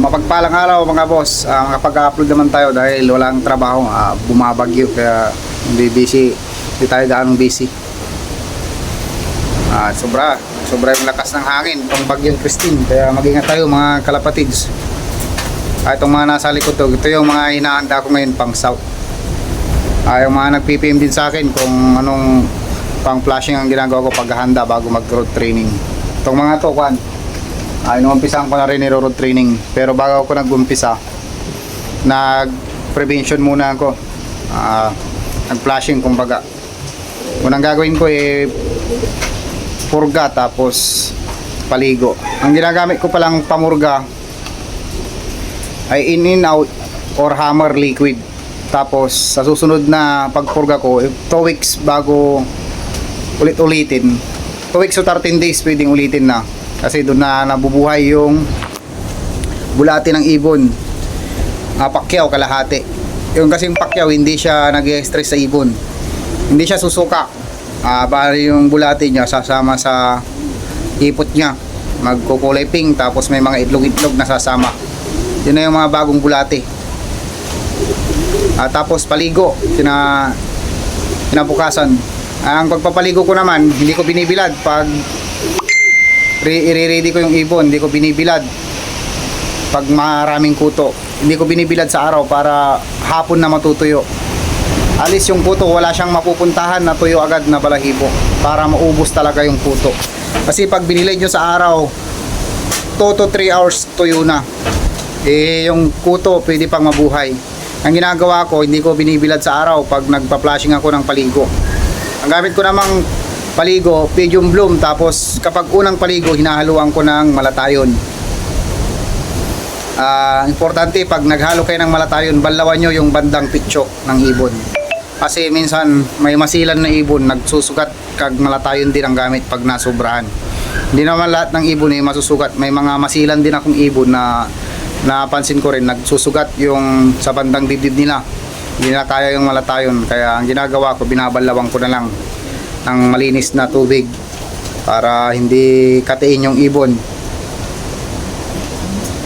mapagpalang araw mga boss. Uh, makapag-upload naman tayo dahil walang trabaho. Ah, bumabagyo kaya hindi busy. Hindi tayo gaano busy. Ah, sobra. Sobra yung lakas ng hangin. Itong bagyong Christine. Kaya mag-ingat tayo mga kalapatids. Ah, itong mga nasa likod to. Ito yung mga hinahanda ko ngayon pang south. Ah, yung mga nag-PPM din sa akin kung anong pang flashing ang ginagawa ko paghahanda bago mag-road training. Itong mga to, kwan. Ah, inumpisahan ko na rin road training. Pero bago ako nag-umpisa, nag-prevention muna ako. Ah, nag-flashing kumbaga. Unang gagawin ko eh purga tapos paligo. Ang ginagamit ko palang pamurga ay in in out or hammer liquid. Tapos sa susunod na pagpurga ko, 2 weeks bago ulit-ulitin. 2 weeks o 13 days pwedeng ulitin na. Kasi doon na nabubuhay yung bulati ng ibon. Ah, pakyaw kalahati. Yung kasing pakyaw hindi siya nag-stress sa ibon. Hindi siya susuka. Ah, bali yung bulati niya sasama sa ipot niya. Magkukulay pink tapos may mga itlog-itlog na sasama. Yun na yung mga bagong bulati. Ah, tapos paligo, kina kinabukasan. Ang pagpapaligo ko naman, hindi ko binibilad pag i-ready ko yung ibon, hindi ko binibilad pag maraming kuto. Hindi ko binibilad sa araw para hapon na matutuyo. Alis yung kuto, wala siyang mapupuntahan na tuyo agad na balahibo para maubos talaga yung kuto. Kasi pag binilad nyo sa araw, 2 to 3 hours tuyo na. Eh, yung kuto pwede pang mabuhay. Ang ginagawa ko, hindi ko binibilad sa araw pag nagpa-flashing ako ng paligo. Ang gamit ko namang paligo, medium bloom, tapos kapag unang paligo, hinahaluan ko ng malatayon. Ah, importante pag naghalo kayo ng malatayon, balawan nyo yung bandang pitso ng ibon. Kasi minsan may masilan na ibon, nagsusugat kag malatayon din ang gamit pag nasubrahan. Hindi naman lahat ng ibon ay masusugat. May mga masilan din akong ibon na napansin ko rin nagsusugat yung sa bandang dibdib nila. Hindi na kaya yung malatayon. Kaya ang ginagawa ko, binabalawang ko na lang ng malinis na tubig para hindi katiin yung ibon.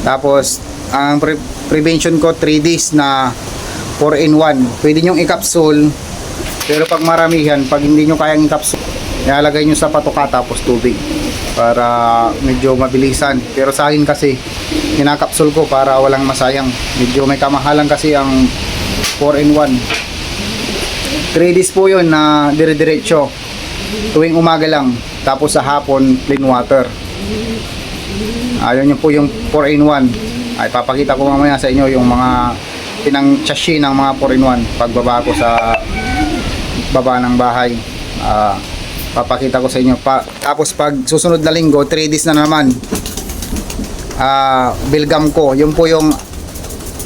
Tapos, ang pre- prevention ko 3 days na 4 in 1. Pwede nyo i-capsule. Pero pag maramihan, pag hindi nyo kayang i-capsule, ilalagay nyo sa patuka tapos tubig para medyo mabilisan. Pero sa akin kasi, kinakapsul ko para walang masayang. Medyo may kamahalan kasi ang 4 in 1. 3 days po yun na dire-diretso. Tuwing umaga lang. Tapos sa hapon, clean water. Ayun yun po yung 4 in 1. Ay papakita ko mamaya sa inyo yung mga pinang chassis ng mga 4 in 1 pagbaba ko sa baba ng bahay. Ah, papakita ko sa inyo pa. Tapos pag susunod na linggo, 3 days na naman. Ah, bilgam ko. Yun po yung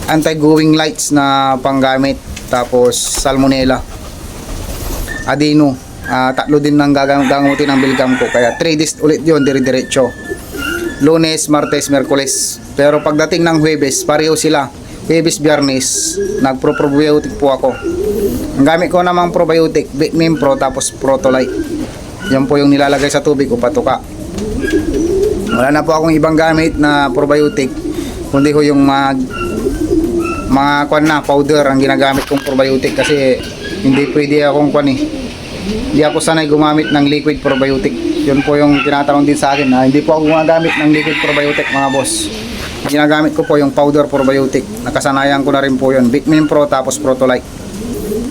anti-going lights na panggamit. Tapos salmonella. Adeno. Ah, tatlo din nang gagamutin ng bilgam ko. Kaya 3 days ulit yun, dire-diretso. Lunes, Martes, Merkules. Pero pagdating ng Huwebes, pareho sila. Huwebes, Biyernes, nagpro-probiotic po ako. Ang gamit ko namang probiotic, Bitmin Pro tapos Protolite. Yan po yung nilalagay sa tubig o patuka. Wala na po akong ibang gamit na probiotic, kundi ho yung mga mga kwan na powder ang ginagamit kong probiotic kasi hindi pwede akong kwan eh. Hindi ako sanay gumamit ng liquid probiotic. Yun po yung tinatanong din sa akin na hindi po ako gumagamit ng liquid probiotic mga boss. Ginagamit ko po yung powder probiotic. Nakasanayan ko na rin po yun. Bitmin Pro tapos Protolite.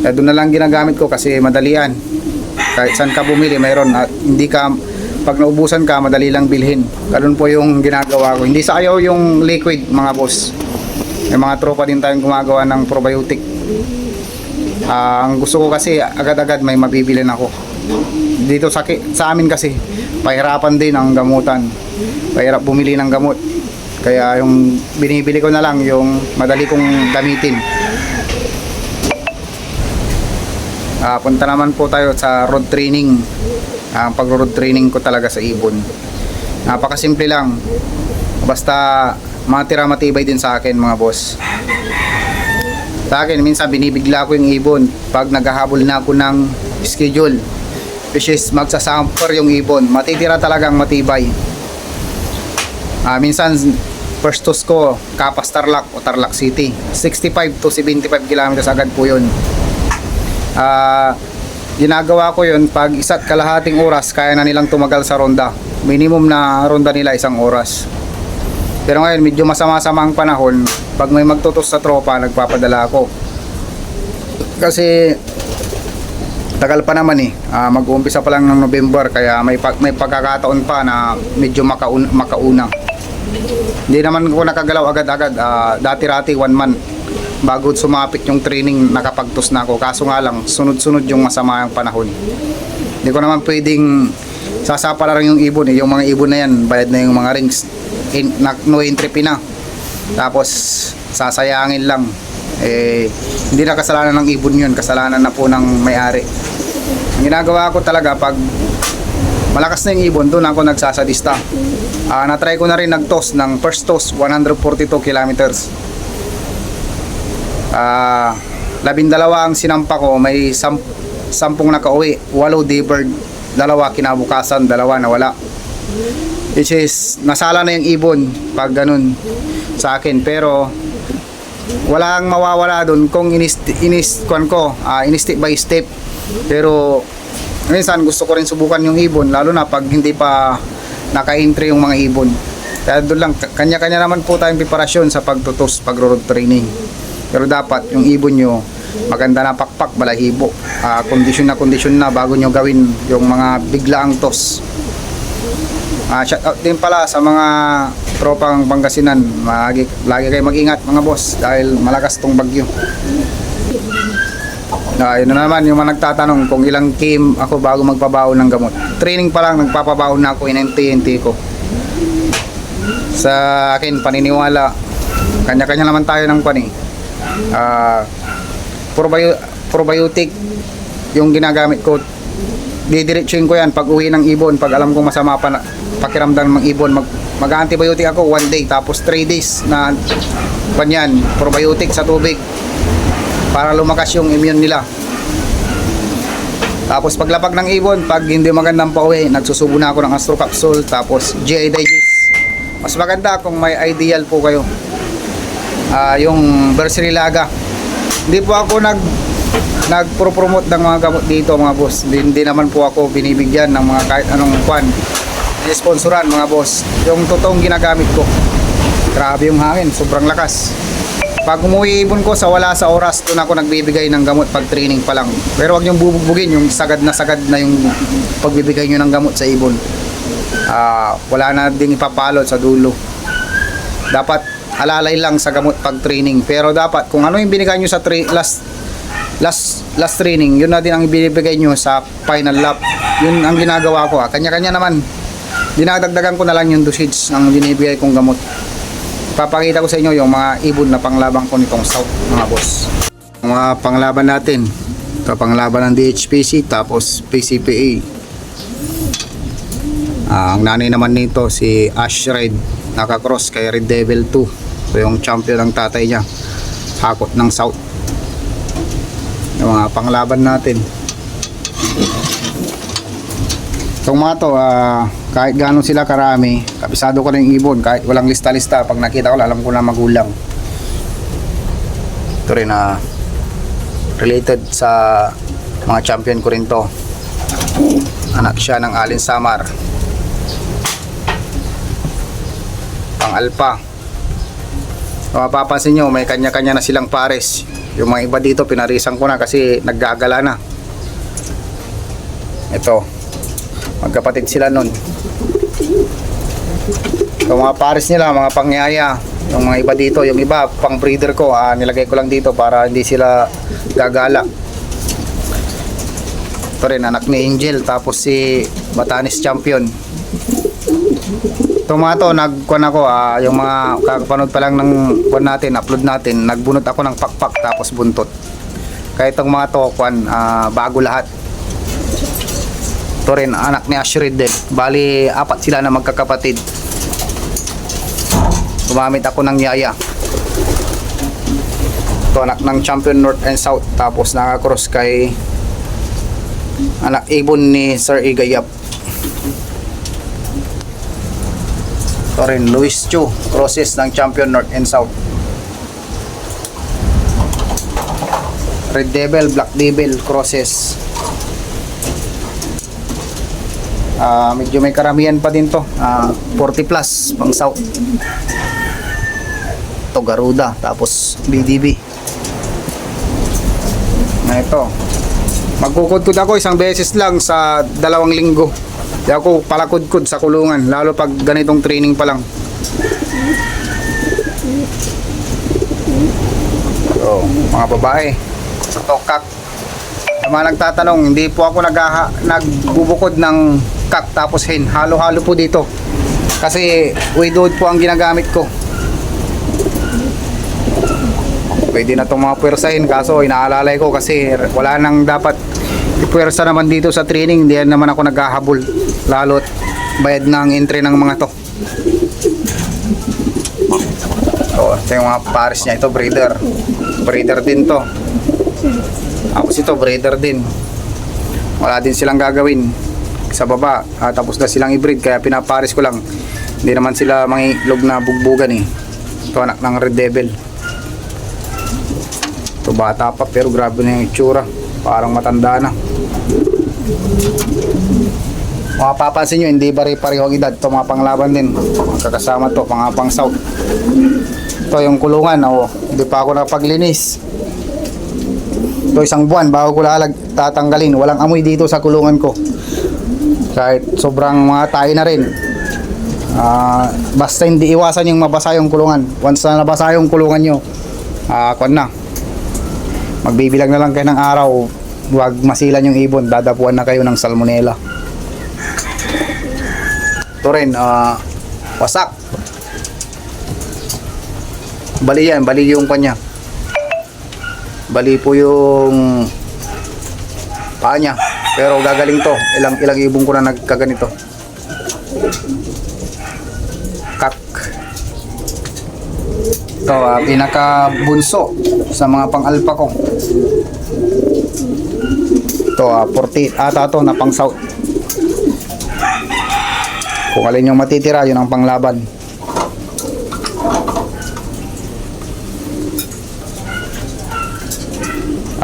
Kaya doon na lang ginagamit ko kasi madalian. Kahit saan ka bumili, mayroon. At hindi ka, pag naubusan ka, madali lang bilhin. Ganun po yung ginagawa ko. Hindi sa ayaw yung liquid mga boss. May mga tropa din tayong gumagawa ng probiotic. Ah, ang gusto ko kasi agad-agad may mabibilin ako. Dito sa, sa amin kasi, pahirapan din ang gamutan. Pahirap bumili ng gamot. Kaya yung binibili ko na lang yung madali kong gamitin. Ah, punta naman po tayo sa road training. Ang pag-road training ko talaga sa ibon. Napakasimple lang. Basta matira matibay din sa akin mga boss. Sa akin, minsan binibigla ko yung ibon pag naghahabol na ako ng schedule. Which is magsasamper yung ibon. Matitira talagang matibay. Ah, minsan first toss ko Kapas Tarlac o Tarlac City 65 to 75 kilometers agad po yun Ah, ginagawa ko yun pag isa't kalahating oras kaya na nilang tumagal sa ronda minimum na ronda nila isang oras pero ngayon medyo masama-sama ang panahon. Pag may magtutos sa tropa nagpapadala ako. Kasi tagal pa naman eh. Ah, mag-uumpisa pa lang ng November kaya may, pag- may pagkakataon pa na medyo makaun- makauna. Hindi naman ko nakagalaw agad-agad. Ah, dati-rati one month. Bago sumapit yung training nakapagtos na ako. Kaso nga lang sunod-sunod yung masama yung panahon. Hindi ko naman pwedeng sasapa lang yung ibon eh. yung mga ibon na yan bayad na yung mga rings In, na, no entry fee na. Tapos sasayangin lang. Eh hindi na kasalanan ng ibon yun. Kasalanan na po ng may-ari. Ang ginagawa ko talaga pag malakas na yung ibon doon ako nagsasadista. Ah, na-try ko na rin nag-toss ng first toss 142 kilometers. Ah, labindalawa ang sinampa ko, may sam sampung nakauwi, walo D-bird, dalawa kinabukasan, dalawa nawala. Which is, nasala na yung ibon pag ganun sa akin. Pero, walang mawawala doon kung inis, inis kwan ko, ah, in step by step. Pero, minsan gusto ko rin subukan yung ibon, lalo na pag hindi pa naka-entry yung mga ibon. Kaya doon lang, kanya-kanya naman po tayong preparasyon sa pagtutos, pag-road training. Pero dapat yung ibon nyo, maganda na pakpak, balahibo. Ah, kondisyon na kondisyon na bago nyo gawin yung mga biglaang toss. Ah, shout out din pala sa mga tropang Pangasinan. Lagi, lagi kayo mag-ingat mga boss dahil malakas tong bagyo. Ah, yun na naman yung mga nagtatanong kung ilang game ako bago magpabaon ng gamot. Training pa lang, nagpapabaon na ako, inente ko. Sa akin, paniniwala, kanya-kanya naman tayo ng pani. Probio- probiotic yung ginagamit ko. Didiretsuin ko yan pag uwi ng ibon, pag alam kong masama pa na, pakiramdam ng ibon, mag, mag-antibiotic ako one day, tapos 3 days na kanyan, probiotic sa tubig para lumakas yung immune nila. Tapos paglapag ng ibon, pag hindi magandang pauwi, nagsusubo na ako ng Astro Capsule, tapos GI Digest. Mas maganda kung may ideal po kayo. Ah, yung Berserilaga. Hindi po ako nag nagpro-promote ng mga gamot dito mga boss. Hindi, naman po ako binibigyan ng mga kahit anong kwan. Sponsoran mga boss. Yung totoong ginagamit ko. Grabe yung hangin, sobrang lakas. Pag umuwi ibon ko sa wala sa oras, doon ako nagbibigay ng gamot pag training pa lang. Pero wag niyong bubugbugin yung sagad na sagad na yung pagbibigay niyo ng gamot sa ibon. Ah, wala na ding ipapalot sa dulo. Dapat alalay lang sa gamot pag training. Pero dapat kung ano yung binigay niyo sa last last last training, yun na din ang ibibigay nyo sa final lap. Yun ang ginagawa ko. ah. Kanya-kanya naman. Dinadagdagan ko na lang yung dosage ng binibigay kong gamot. Papakita ko sa inyo yung mga ibon na panglaban ko nitong South, mga boss. Mga panglaban natin. Ito panglaban ng DHPC tapos PCPA. Ah, ang nanay naman nito si Ash Red nakakross kay Red Devil 2. So yung champion ng tatay niya. Hakot ng South yung mga panglaban natin. Itong mga to ah, kahit gano'n sila karami kapisado ko na yung ibon kahit walang lista-lista pag nakita ko alam ko na magulang. Ito rin na related sa mga champion ko rin to. Anak siya ng Alin Samar. Pang alpha kung mapapansin nyo may kanya-kanya na silang pares yung mga iba dito pinarisan ko na kasi naggagala na. Ito. Magkapatid sila nun. Yung mga pares nila mga pangyaya yung mga iba dito yung iba pang breeder ko ah, nilagay ko lang dito para hindi sila gagala. Ito rin anak ni Angel tapos si Batanes Champion Itong mga to, nagkuhan ako, ah, yung mga kakapanood pa lang ng kuhan natin, upload natin, nagbunot ako ng pakpak tapos buntot. Kaya itong mga to, kuhan, ah, bago lahat. Ito rin, anak ni Ashrid din. Bali, apat sila na magkakapatid. Gumamit ako ng yaya. Ito, anak ng champion North and South. Tapos nakakross kay anak ibon ni Sir Igayap. Ito rin, Luis Chu, crosses ng champion North and South. Red Devil, Black Devil, crosses. Ah, medyo may karamihan pa din to. Ah, 40 plus pang South. Ito Garuda, tapos BDB. Na ito. Magkukudkud ako isang beses lang sa dalawang linggo. Di ako palakudkud sa kulungan, lalo pag ganitong training pa lang. So, mga babae, ito kak. Sa mga nagtatanong, hindi po ako naghaha, nagbubukod ng kak tapos hen. Halo-halo po dito. Kasi widowed po ang ginagamit ko. Pwede na itong mga pwersahin kaso inaalalay ko kasi wala nang dapat ipwersa naman dito sa training. Hindi naman ako naghahabol. Lalo't bayad na entry ng mga to. So, ito yung mga pares niya. Ito breeder. Breeder din to. Tapos ito breeder din. Wala din silang gagawin sa baba. Ah, tapos na silang i-breed kaya pinapares ko lang. Hindi naman sila mangitlog na bugbugan eh. Ito anak ng Red Devil. Ito bata pa pero grabe na yung itsura. Parang matanda na. Mapapansin nyo, hindi pare-pareho ang edad. Ito mga panglaban din. Magkakasama to, mga pang south. Ito yung kulungan. Oh, hindi pa ako napaglinis. Ito isang buwan bago ko lalag tatanggalin. Walang amoy dito sa kulungan ko. Kahit sobrang mga tayo na rin. Ah, basta hindi iwasan yung mabasa yung kulungan. Once na nabasa yung kulungan nyo, ah, kwan na. Magbibilang na lang kayo ng araw. Huwag masilan yung ibon. Dadapuan na kayo ng salmonella. Ito rin, ah, wasak. Bali yan, bali yung kanya. Bali po yung paa niya. Pero gagaling to. Ilang ilang ibon ko na nagkaganito. Kak. Ito, ah, pinaka bunso sa mga pang-alpha ko. Ito, ah, 40 ata to na pang south. Kung alin yung matitira, yun ang panglaban.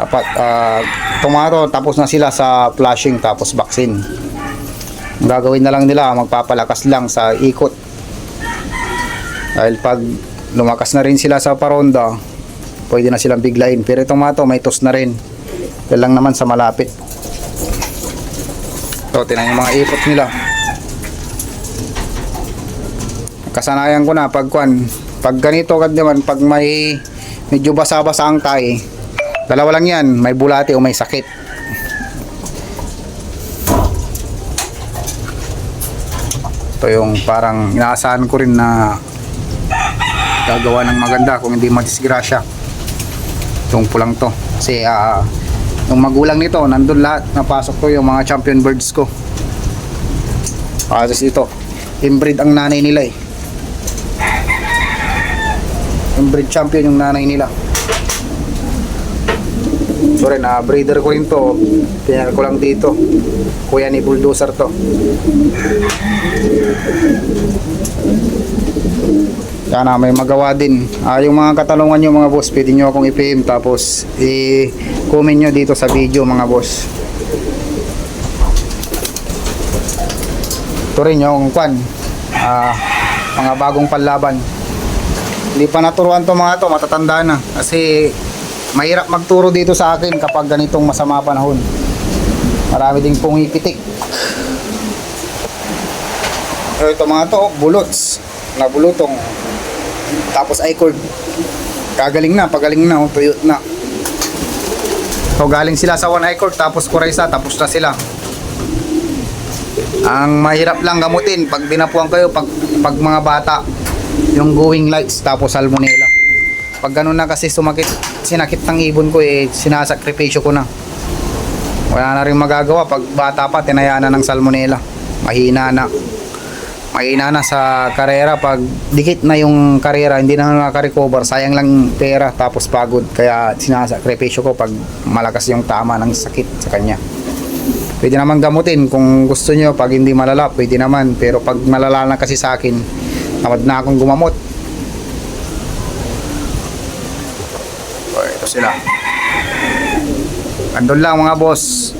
Apat, ah, tomato, tapos na sila sa flushing tapos vaccine. Ang gagawin na lang nila, magpapalakas lang sa ikot. Dahil pag lumakas na rin sila sa paronda, pwede na silang biglain. Pero itong mato, may tos na rin. Yan lang naman sa malapit. Ito, tinan yung mga ikot nila. Kasanayan ko na pag kwan, pag ganito kad naman, pag may medyo basa-basa ang tay, dalawa lang yan, may bulate o may sakit. Ito yung parang inaasahan ko rin na gagawa ng maganda kung hindi madisgrasya. Itong pulang to. Kasi ah, yung magulang nito, nandun lahat, napasok ko yung mga champion birds ko. Tapos ito, inbreed ang nanay nila eh. Inbreed champion yung nanay nila. Sorry, na breeder ko rin to. Pinal ko lang dito. Kuya ni Bulldozer to. Sana may magawa din. Ah, yung mga katanungan nyo mga boss, pwede nyo akong i-PM tapos i-comment nyo dito sa video mga boss. Ito rin yung kwan. Ah, mga bagong panlaban. Hindi pa naturuan to mga to, matatanda na. Kasi mahirap magturo dito sa akin kapag ganitong masama panahon. Marami ding pumipitik. Pero ito mga to, bulots. Nabulutong. Tapos ay cord. Kagaling na, pagaling na, oh, tuyot na. So galing sila sa one eye cord, tapos kuraysa, tapos na sila. Ang mahirap lang gamutin pag dinapuan kayo pag, pag mga bata yung going lights tapos salmonella. Pag ganun na kasi sumakit, sinakit ng ibon ko eh, sinasakripisyo ko na. Wala na rin magagawa pag bata pa, tinayaan na ng salmonella. Mahina na. Mahina na sa karera pag dikit na yung karera, hindi na nakaka-recover, sayang lang pera tapos pagod. Kaya sinasakripisyo ko pag malakas yung tama ng sakit sa kanya. Pwede naman gamutin kung gusto nyo pag hindi malala, pwede naman. Pero pag malala na kasi sa akin, Tamad na akong gumamot. So, ito sila. Andun lang mga boss.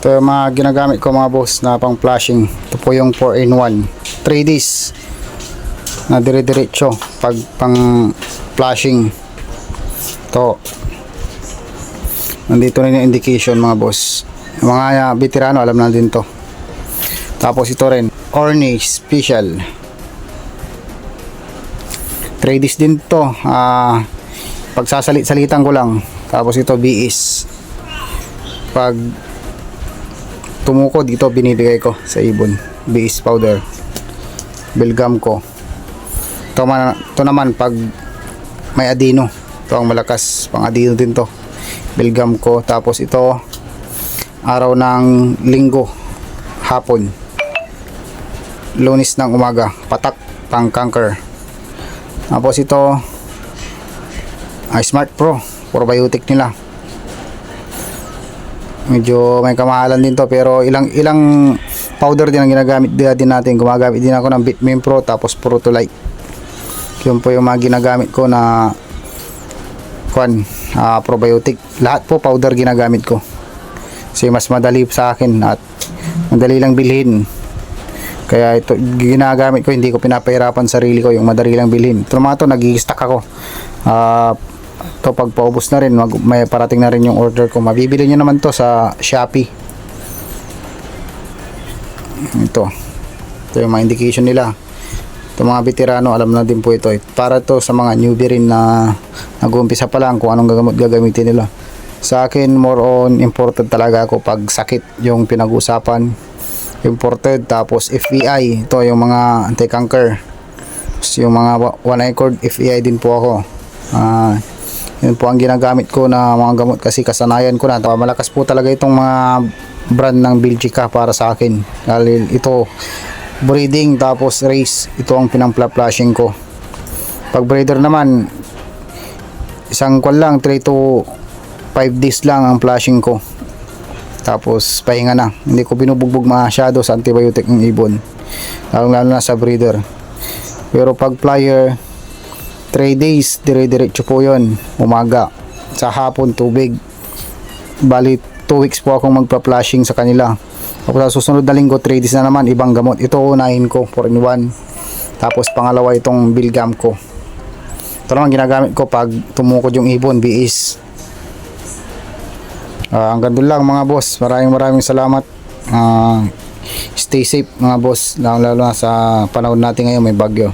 Ito yung mga ginagamit ko mga boss na pang flashing. Ito po yung 4-in-1. 3Ds na dire-diretso pag pang flashing. Ito. Nandito na yung indication mga boss. Yung mga uh, veterano alam na din to. Tapos ito rin. Orny Special. 3Ds din to. Ah, pagsasalit-salitan ko lang. Tapos ito BS. Pag tumukod ito binibigay ko sa ibon. BS powder. Belgam ko. Ito, man, ito naman pag may adino. Ito ang malakas. Pang adino din to. Belgam ko. Tapos ito araw ng linggo hapon lunis ng umaga patak pang conquer tapos ito ay smart pro. Probiotic nila. Medyo may kamahalan din to pero ilang ilang powder din ang ginagamit din natin gumagamit din ako ng Bitmin Pro tapos Protolite yun po yung mga ginagamit ko na kwan ah, probiotic. Lahat po powder ginagamit ko. Kasi mas madali sa akin at madali lang bilhin kaya ito ginagamit ko hindi ko pinapahirapan sarili ko yung madali lang bilhin. Ito naman ito nag-i-stack ako. Ah ito pag paubos na rin mag, may parating na rin yung order ko. Mabibili nyo naman to sa Shopee. Ito. Ito yung mga indication nila. Ito mga veterano alam na din po ito. Para to sa mga newbie rin na nag-uumpisa pa lang kung anong gagamot gagamitin nila. Sa akin more on imported talaga ako pag sakit yung pinag-usapan imported tapos FEI ito yung mga anti-cancer. Tapos yung mga one eye cord FEI din po ako. Ah yun po ang ginagamit ko na mga gamot kasi kasanayan ko na. Malakas po talaga itong mga brand ng Belgica para sa akin. Dahil ito breeding tapos race ito ang pinampla-flashing ko. Pag breeder naman isang kwan lang 3 to 5 days lang ang flashing ko tapos pahinga na. Hindi ko binubugbog masyado sa antibiotic ng ibon. Lalo lalo na sa breeder. Pero pag flyer 3 days dire-diretso po yon umaga sa hapon tubig. Bali 2 weeks po akong magpa-flashing sa kanila. Tapos sa susunod na linggo 3 days na naman ibang gamot. Ito unahin ko 4 in 1 tapos pangalawa itong bilgam ko. Ito naman ginagamit ko pag tumukod yung ibon biis Ah, hanggang doon lang mga boss. Maraming maraming salamat. Ah, stay safe mga boss. Lalo lalo na sa panahon natin ngayon may bagyo.